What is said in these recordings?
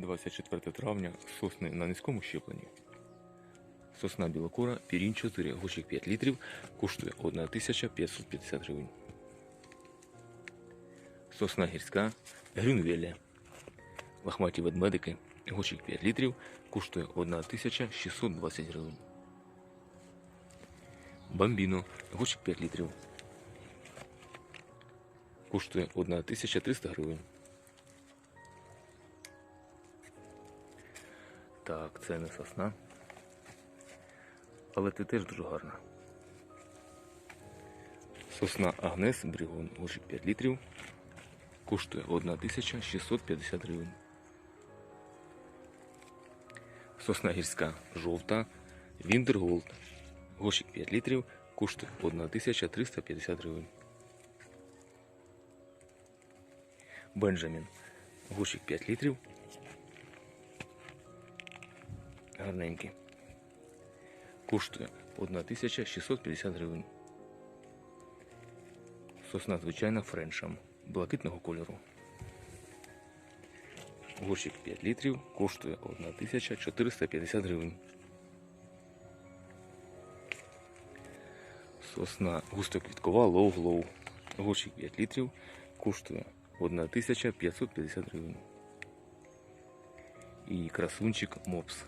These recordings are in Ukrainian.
24 травня сосни на низькому щепленні. Сосна білокура, пірінь 4, гущик 5 літрів, коштує 1550 гривень. Сосна гірська, грюнвелля. Лохматі ведмедики, гущик 5 літрів, коштує 1620 гривень. Бамбіно, гущик 5 літрів. Коштує 1300 гривень. Так, це не сосна. Але ти теж дуже гарна. Сосна Агнес Брігон, гошик 5 літрів. Коштує 1650 гривень. Сосна гірська жовта. Віндерголд. Гошик 5 літрів. Коштує 1350 гривень. Бенджамін. Гошик 5 літрів. Гарненький. Коштує 1650 гривень. Сосна звичайна френшам блакитного кольору. Горщик 5 літрів коштує 1450 гривень. Сосна густоквіткова Low Glow. Горщик 5 літрів коштує 1550 гривень. І красунчик Мопс.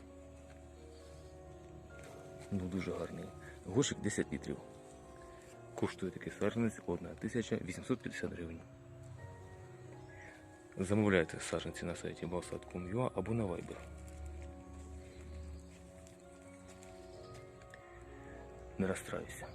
Ну, дуже гарний. Гошик 10 літрів. Коштує такий саджанець 1850 гривень. Замовляйте саджанці на сайті balsat.com.ua або на Viber. Не розстраюйся.